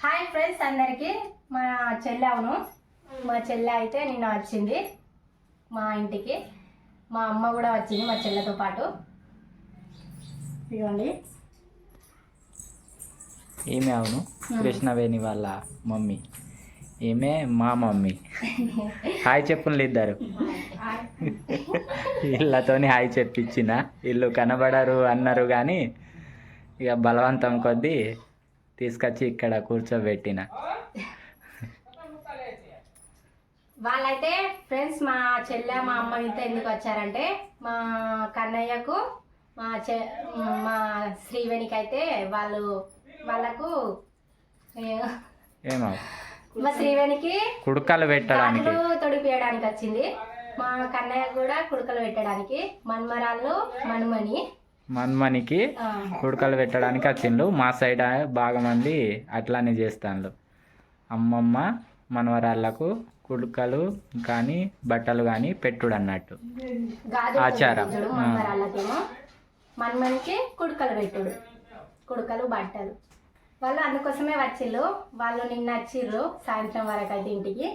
Hi friends అందరికి. మా చెల్లె అవును. మా చెల్లె అయితే నిన్న వచ్చింది మా ఇంటికి. మా అమ్మ కూడా వచ్చింది మా చెల్లెతో పాటు. ఇదిగోండి. ఈమె అవును? కృష్ణవేణి వాళ్ళ మమ్మీ. ఈమె మా మమ్మీ. హాయ్ చెప్పులు ఇద్దరు. వీళ్ళతోని హాయ్ చెప్పించిన. వీళ్ళు కనబడరు అన్నారు కానీ ఇక బలవంతం కొద్దీ తీసుకొచ్చి ఇక్కడ కూర్చోబెట్టిన. వాళ్ళైతే ఫ్రెండ్స్ మా చెల్లె మా అమ్మ ఇంత ఎందుకు వచ్చారంటే మా కన్నయ్యకు మా చె మా శ్రీవేణికి అయితే వాళ్ళు వాళ్ళకు ఏమో. మా శ్రీవేణికి కుడుకలు పెట్టడానికి. తొడిపియడానికి వచ్చింది. మా కన్నయ్య కూడా కుడుకలు పెట్టడానికి. మన్మరాళ్ళు మనుమని మన్మనికి ఆ, కుడుకలు పెట్టడానికి వచ్చిండ్రు. మా సైడ్ బాగా మంది అట్లానే చేస్తాను అమ్మమ్మ మనవరాళ్ళకు కుడుకలు కానీ బట్టలు కానీ పెట్టుడు అన్నట్టు ఆచారం. మన్మనికి కుడుకలు పెట్టుడు. కుడుకలు బట్టలు. వాళ్ళు అందుకోసమే వచ్చిళ్ళు. వాళ్ళు నిన్న వచ్చిర్రు సాయంత్రం వరకు అయితే ఇంటికి.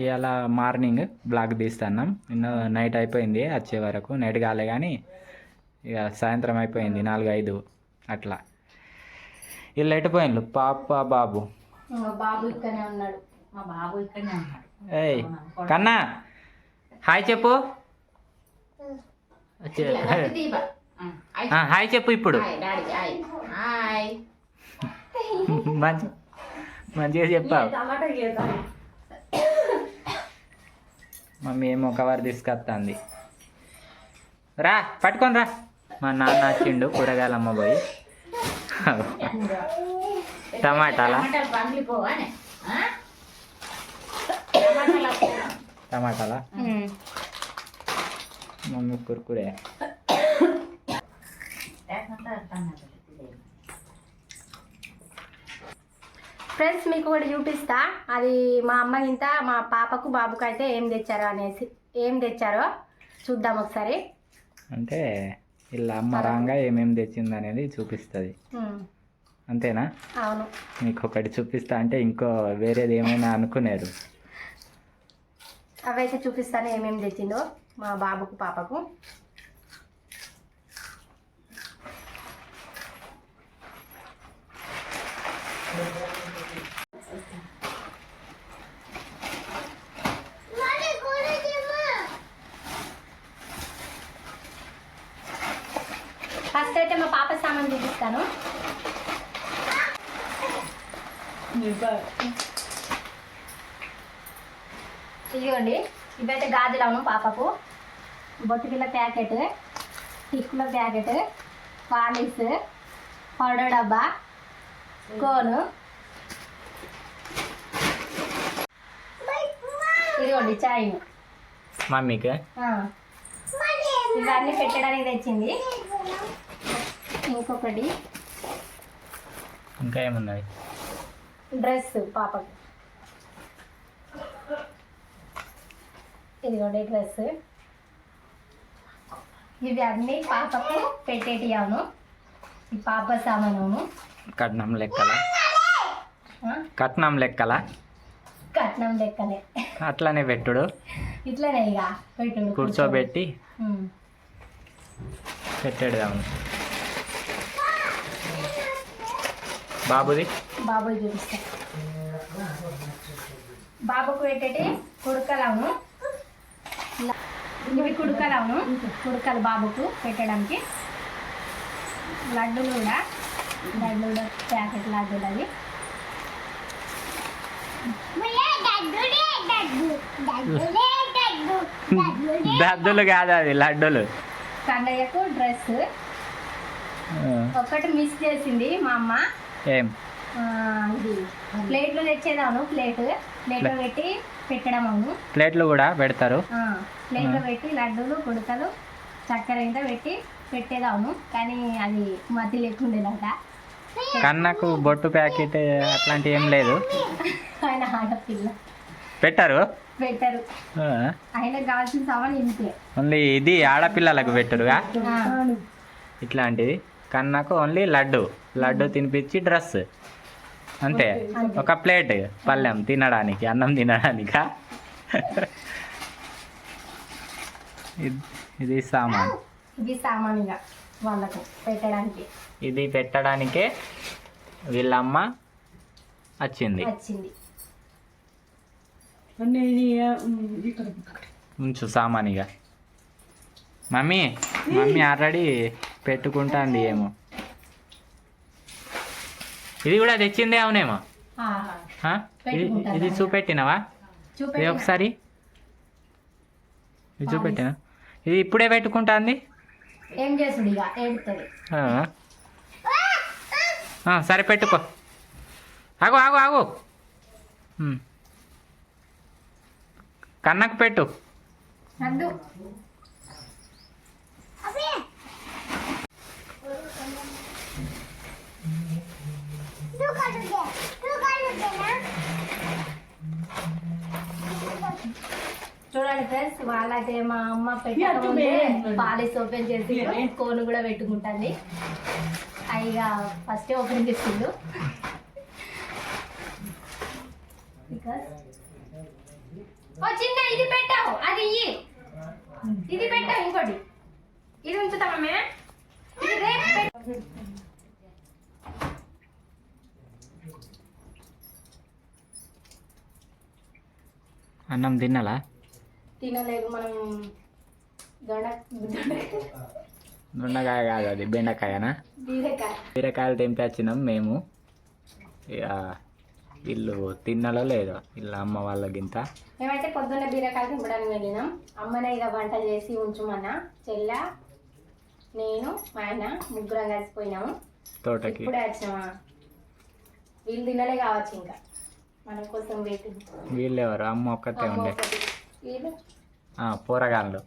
ఇవాళ మార్నింగ్ బ్లాగ్ తీస్తున్నాం. నిన్న నైట్ అయిపోయింది వచ్చే వరకు. నైట్ కాలే కానీ ఇక సాయంత్రం అయిపోయింది నాలుగు ఐదు అట్లా. వీళ్ళు ఎటుపోయిండ్రు పాప బాబు? బాబు ఇక్కడనే ఉన్నాడు. మా బాబు ఇక్కడనే ఉన్నాడు. ఏయ్ కన్నా హాయ్ చెప్పు. హాయ్. చెప్పు ఇప్పుడు. మంచి మంచిగా చెప్పావు. మమ్మీ ఏమో కవర్ తీసుకొస్తుంది రా పట్టుకొని రా. మా నాన్న వచ్చిండు కూరగాయలు అమ్మ పోయి. టమాటాలా? టమాటాలు? టమాటాలా మమ్మీ కుర్కురే లేకుంటే టమాటాలు ఇదే. ఫ్రెండ్స్ మీకు ఒకటి చూపిస్తా. అది మా అమ్మ ఇంత మా పాపకు బాబుకు అయితే ఏం తెచ్చారో అనేసి ఏం తెచ్చారో చూద్దాం ఒకసారి. అంటే ఇలా అమ్మ రాంగా ఏమేమి తెచ్చింది అనేది చూపిస్తుంది. అంతేనా? అవును. మీకు ఒకటి చూపిస్తా అంటే ఇంకో వేరేది ఏమైనా అనుకునేరు అవైతే చూపిస్తాను ఏమేమి తెచ్చిందో మా బాబుకు పాపకు. ఫస్ట్ అయితే మా పాప సామాన్ చూపిస్తాను ఇదిగోండి ఇవైతే గాజులవును పాపకు. బొట్టుకిల ప్యాకెట్ టిక్కుల ప్యాకెట్ పాలిస్ పౌడర్ డబ్బా కోను. ఇదిగోండి చాయ్. మమ్మీకి? ఇవన్నీ పెట్టడానికి తెచ్చింది. ఇంకొకటి. ఇంకా ఏమున్నది డ్రెస్ పాపకు. ఇదిగోండి డ్రెస్ ఇవి అన్నీ పాపకు పెట్టేటి అవును ఈ పాప సామాను కట్నం లెక్కల? కట్నం లెక్కల? కట్నం లెక్కనే. అట్లానే పెట్టుడు? ఇట్లనే ఇక. పెట్టుడు కూర్చోబెట్టి. పెట్టాడు అవును బాబుది? బాబుకి చూపిస్తా. బాబుకు పెట్టేటి కుడుకలవును. ఇవి కుడుకలవును. కుడుకలు బాబుకు పెట్టడానికి. లడ్డూలు కూడా. లడ్డూలు కూడా ప్యాకెట్ లడ్డూలు అవి దద్దులు కాదు అది లడ్డులు. కన్నయ్యకు డ్రెస్ ఆ, ఒక్కటి మిస్ చేసింది మా అమ్మ. ఏం? ఇది ప్లేట్లు తెచ్చేదాను ప్లేట్. ప్లేట్లో పెట్టి పెట్టడం అవును ప్లేట్లు కూడా పెడతారు. ప్లేట్లో పెట్టి లడ్డూలు కుడకలు చక్కెర ఇంత పెట్టి పెట్టేదాము. కానీ అది మతి లేకుండేదంట. కన్నకు బొట్టు ప్యాకెట్ అట్లాంటి ఏం లేదు. ఆయన ఆడపిల్ల. పెట్టారు? పెట్టరు. ఆ, ఆయనకు కావాల్సిన సామాన్ ఇంతే. ఓన్లీ ఇది ఆడపిల్లలకు పెట్టురుగా ఇట్లాంటిది. కన్నకు ఓన్లీ లడ్డు. లడ్డు తినిపించి డ్రెస్. అంతే. ఒక ప్లేట్ పళ్ళెం తినడానికి అన్నం తినడానికా? ఇది- ఇది సామాన్. ఇది సామాన్గా వాళ్ళకు పెట్టడానికి. ఇది పెట్టడానికే వీళ్ళమ్మ వచ్చింది. వచ్చింది. ఉంచు సామానిగా మమ్మీ మమ్మీ ఆల్రెడీ పెట్టుకుంటాంది ఏమో. ఇది కూడా తెచ్చిందే అవునేమో? ఇది చూపెట్టినవా? ఇది. ఒకసారి. ఇది చూపెట్టిన? ఇది ఇప్పుడే పెట్టుకుంటాంది? ఏం చేసుడు ఇక? ఏడుతుంది. ఆ. ఆ, సరే పెట్టుకో. ఆగు ఆగు ఆగు. కన్నకు పెట్టు. చూడండి ఫ్రెండ్స్ వాళ్ళైతే మా అమ్మ పెట్టకముందే పాలిస్ ఓపెన్ చేసి కోన్ కూడా పెట్టుకుంటుంది. ఇక ఫస్ట్ ఓపెన్ చేసిండు. చిన్న ఇది పెట్టావు. అది ఇయ్యి. ఇది పెట్టావు ఇంకోటి. ఇది రేపు పెట్టు. అన్నం తిన్నాలా? తినలేదు మనం దొండ దొండకాయ కాదు అది బెండకాయనా? బీరకాయ. బీరకాయలు తెంపొచ్చినాం మేము. ఇక వీళ్ళు తిన్నాలో లేదో వీళ్ళ అమ్మ వాళ్ళకి ఇంత మేమైతే పొద్దున్న బీరకాయలు తినడానికి వెళ్ళినాం. అమ్మనే ఇక వంటలు చేసి ఉంచుమన్నా. చెల్ల నేను మా ఆయన ముగ్గురం కలిసిపోయినాము తోటకి. ఇప్పుడే వచ్చినామా? వీళ్ళు తినలే కావచ్చు ఇంకా. మన కోసం వెయిటింగ్ వీళ్ళు ఎవరు? అమ్మ ఒక్కతే ఉండే. వీళ్ళు పోరగాళ్ళు.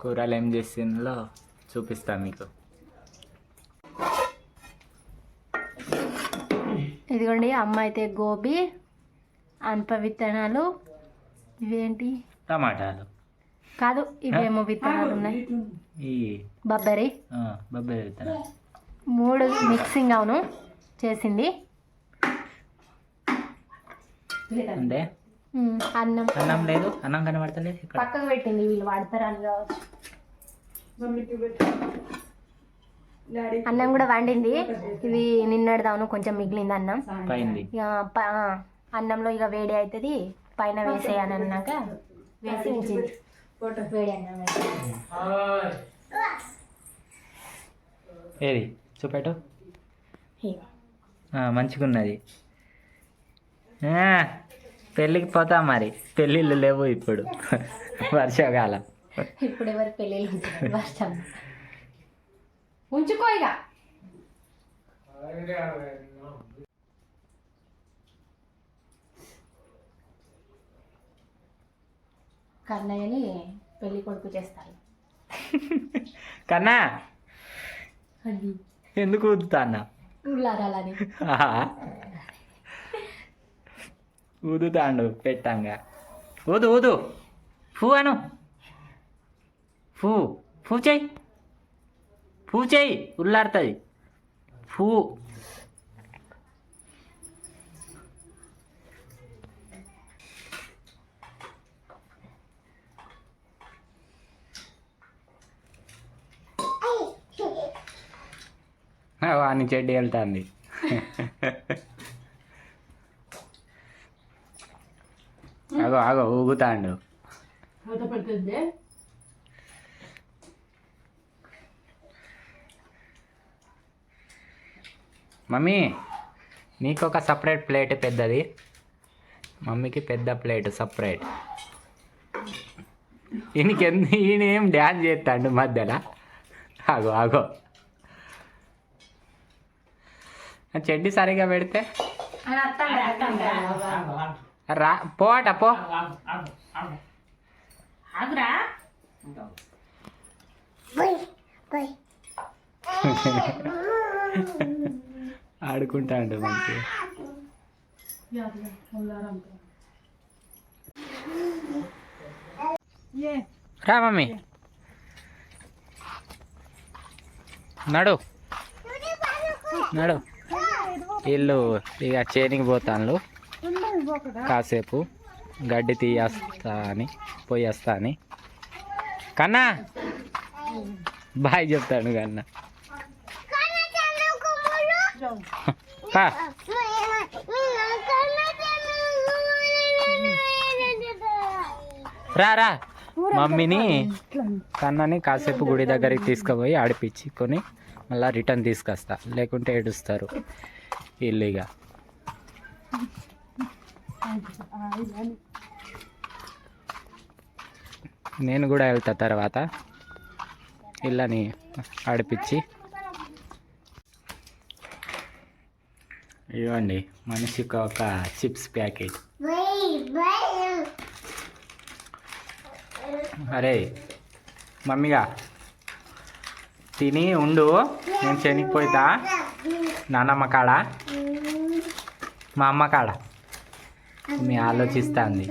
కూరలు ఏం చేసిందో చూపిస్తా మీకు. ఇదిగోండి అమ్మ అయితే గోబీ అనప విత్తనాలు. ఇవేంటి? టమాటాలు. కాదు ఇవేమో విత్తనాలు ఉన్నాయి. ఈ బబ్బరి. ఆ, బొబ్బాయి విత్తనాలు. మూడు మిక్సింగ్ అవును చేసింది. అంటే అన్నం. అన్నం లేదు అన్నం కనబడతలేదు ఇక్కడ. పక్కకు పెట్టింది వీళ్ళు వాడతారని కావచ్చు. అన్నం కూడా వండింది. ఇది నిన్నడదాను కొంచెం మిగిలింది అన్నం. అన్నంలో ఇక వేడి అవుతుంది పైన వేసేయని అన్నాక వేసి ఉంచింది. వేడి అన్నం వేసి. ఏది? చూపెట్టు. మంచిగున్నది. ఆ, పెళ్ళికి పోతాం మరి. పెళ్ళిళ్ళు లేవు ఇప్పుడు. వర్షాకాలం. ఇప్పుడు ఎవరి పెళ్ళిళ్ళు వర్షం. ఉంచుకో ఇక. కన్నయ్యని పెళ్ళి కొడుకు చేస్తారు. కన్నా? ఎందుకు ఊదుతా అన్న? ఉల్లారాలని ఊదుతాండు పెట్టంగా. ఊదు ఊదు. ఫూ అను. ఫూ. ఫూ చెయ్యి. ఫూ చెయ్యి. ఉల్లాడుతుంది. ఫూ. వాని చెడ్డి వెళ్తాంది. ఆగో ఆగో ఊగుతాండు. మమ్మీ నీకు ఒక సపరేట్ ప్లేట్ పెద్దది. మమ్మీకి పెద్ద ప్లేట్ సపరేట్. ఈయనకి ఎందు ఈయన ఏం డ్యాన్స్ చేస్తాడు మధ్యలో? ఆగో ఆగో. ఆ చెడ్డి సరిగా పెడితే? రా పోట పో. ఆగురా. ఆడుకుంటాడు మంచిగా రా మమ్మీ. నడు. నడు. వీళ్ళు ఇక చేనికి పోతాను కాసేపు గడ్డి తీయేస్తా అని పోయేస్తా అని. కన్నా! బాయ్ చెప్తాను కన్నా. రా రా. మమ్మీని కన్నని కాసేపు గుడి దగ్గరికి తీసుకుపోయి ఆడిపించుకొని మళ్ళీ రిటర్న్ తీసుకొస్తా. లేకుంటే ఏడుస్తారు. వీళ్ళు ఇక నేను కూడా వెళ్తా తర్వాత. ఇళ్ళని ఆడిపించి ఇవ్వండి మనిషికి ఒక చిప్స్ ప్యాకెట్. అరే మమ్మీగా తిని ఉండు నేను చెనిగిపోతా నాన్నమ్మ కాడ? మా అమ్మ కాడ? మీ ఆలోచిస్తుంది.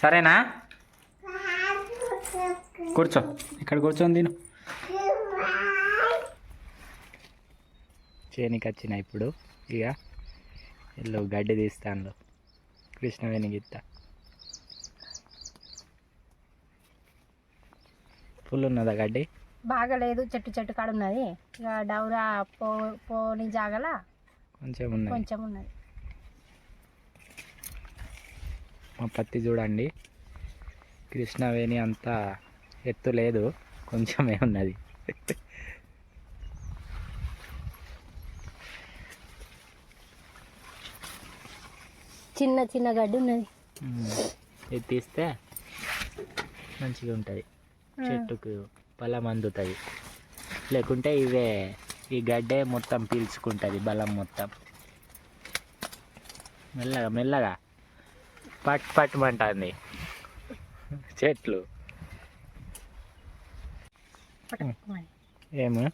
సరేనా? కూర్చో. ఇక్కడ కూర్చొని తిను. చేనికి వచ్చిన ఇప్పుడు. ఇక ఇల్లు గడ్డి తీస్తాను కృష్ణవేణి గీత ఫుల్ ఉన్నదా గడ్డి? బాగలేదు. చెట్టు చెట్టు కాడ ఉన్నది ఇక డౌరా పో పోని జాగలా. కొంచెం ఉన్నది. మా పత్తి చూడండి. కృష్ణవేణి అంత ఎత్తు లేదు కొంచెమే ఉన్నది. చిన్న చిన్న గడ్డి ఉన్నది. ఇది తీస్తే మంచిగా ఉంటుంది చెట్టుకు బలం అందుతుంది. లేకుంటే ఇవే ఈ గడ్డే మొత్తం పీల్చుకుంటుంది బలం మొత్తం. మెల్లగా మెల్లగా. పట్ పట్టమంటుంది చెట్లు. ఏము?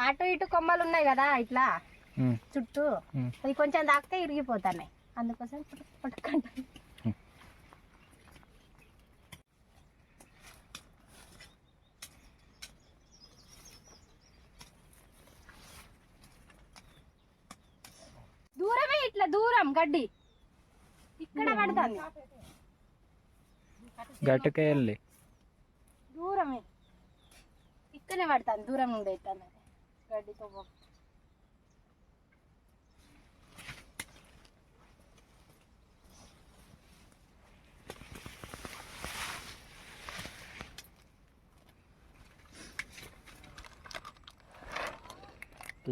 అటు ఇటు కొమ్మలు ఉన్నాయి కదా ఇట్లా. చుట్టూ. అది కొంచెం తాకితే ఇరిగిపోతున్నాయి. అందుకోసం పట్టుకు- పట్టుకుంటాను దూరమే ఇట్లా దూరం గడ్డి. ఇక్కడ పడుతుంది. గట్టుకే వెళ్ళి. దూరమే. ఇక్కడనే పడుతుంది దూరం నుండి అవుతుంది గడ్డితో.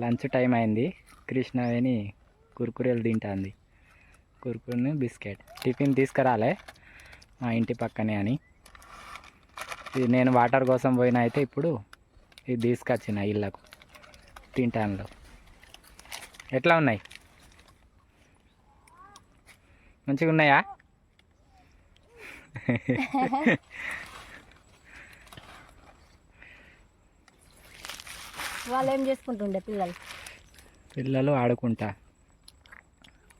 లంచ్ టైం అయింది. కృష్ణవేణి కుర్కురేలు తింటుంది. కుర్కుని బిస్కెట్. టిఫిన్ తీసుకురాలే మా ఇంటి పక్కనే అని. ఇది నేను వాటర్ కోసం పోయినా అయితే ఇప్పుడు ఇది తీసుకొచ్చిన ఇళ్ళకు. తింటానులో ఎట్లా ఉన్నాయి? మంచిగా ఉన్నాయా? వాళ్ళు ఏం చేసుకుంటుండే పిల్లలు? పిల్లలు ఆడుకుంటా.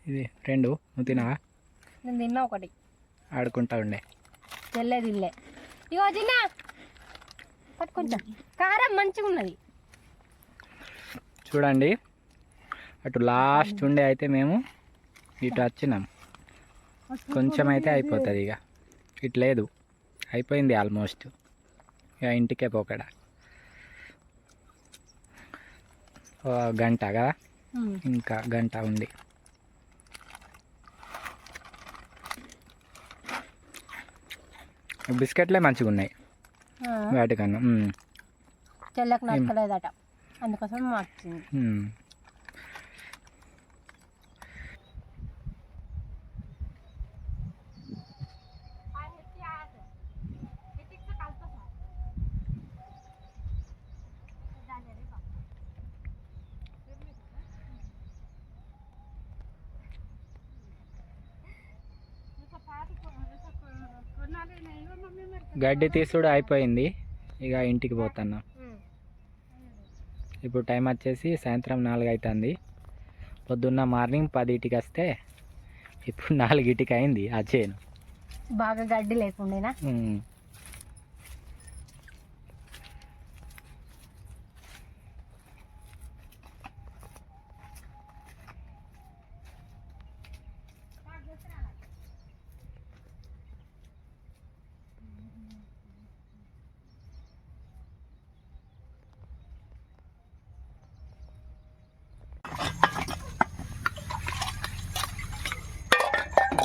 ఇది రెండు. నువ్వు తినవా? నేను తిన్నా ఒకటి. ఆడుకుంటా ఉండే. తెల్లే తిల్లే ఇగో చిన్న పట్టుకుంటా. కారం మంచిగా ఉన్నది చూడండి. అటు లాస్ట్ ఉండే అయితే మేము ఇటు వచ్చినాం. కొంచెం అయితే అయిపోతుంది ఇక ఇటు లేదు. అయిపోయింది ఆల్మోస్ట్. ఇక ఇంటికే పోకడ. గంట కదా? ఇంకా గంట ఉంది. బిస్కెట్లే మంచిగా ఉన్నాయి వాటికన్నా. తెల్లకు నచ్చలేదట అందుకోసం మార్చింది. గడ్డి తీసుడు అయిపోయింది. ఇక ఇంటికి పోతున్నా ఇప్పుడు టైం వచ్చేసి సాయంత్రం నాలుగు అవుతుంది పొద్దున్న మార్నింగ్ పదింటికి వస్తే ఇప్పుడు నాలుగింటికి అయింది ఆ చేను. బాగా గడ్డి లేకుండేనా?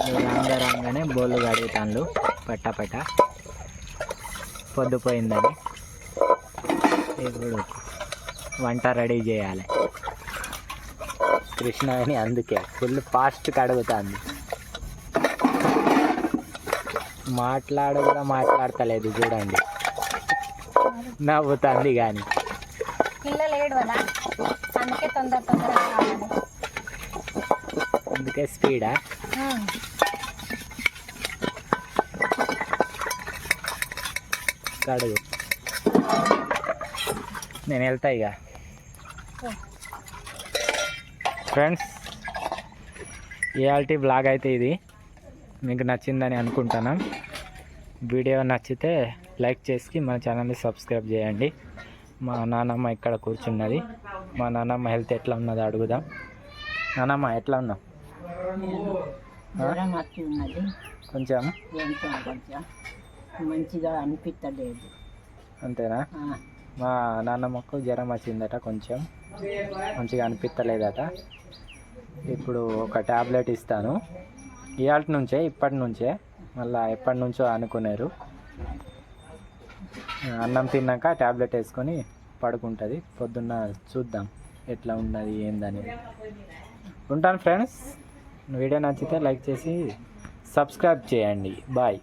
లేవగానే బోళ్ళు కడుగుతాను పట్ట పట్ట. పొద్దుపోయిందని. ఇప్పుడు వంట రెడీ చేయాలి. కృష్ణ అని అందుకే ఫుల్ ఫాస్ట్ కడుగుతుంది. మాట్లాడు కూడా మాట్లాడతలేదు చూడండి. నవ్వుతుంది కానీ. పిల్లలు ఏడవదా అందుకే తొందర తొందరగా కావాలి అందుకే స్పీడా? కడుగు నేను వెళ్తా ఇక. ఫ్రెండ్స్ ఇవాల్టి బ్లాగ్ అయితే ఇది. మీకు నచ్చిందని అనుకుంటున్నాం వీడియో నచ్చితే లైక్ చేసి మా ఛానల్ని సబ్స్క్రైబ్ చేయండి. మా నాన్నమ్మ ఇక్కడ కూర్చున్నది. మా నాన్నమ్మ హెల్త్ ఎట్లా ఉన్నదో అడుగుదాం. నాన్నమ్మ ఎట్లా కొంచెం కొంచెం. మంచిగా అనిపించలేదు అంతేనా? మా నాన్నమ్మకు జ్వరం వచ్చిందట కొంచెం. మంచిగా అనిపించలేదట ఇప్పుడు ఒక ట్యాబ్లెట్ ఇస్తాను. ఇవాళ నుంచే ఇప్పటి నుంచే. మళ్ళీ ఎప్పటి నుంచో అనుకున్నారు అన్నం తిన్నాక ట్యాబ్లెట్ వేసుకొని పడుకుంటుంది. పొద్దున్న చూద్దాం ఎట్లా ఉన్నది ఏందనేది ఉంటాను ఫ్రెండ్స్. వీడియో నచ్చితే లైక్ చేసి సబ్స్క్రైబ్ చేయండి. బాయ్.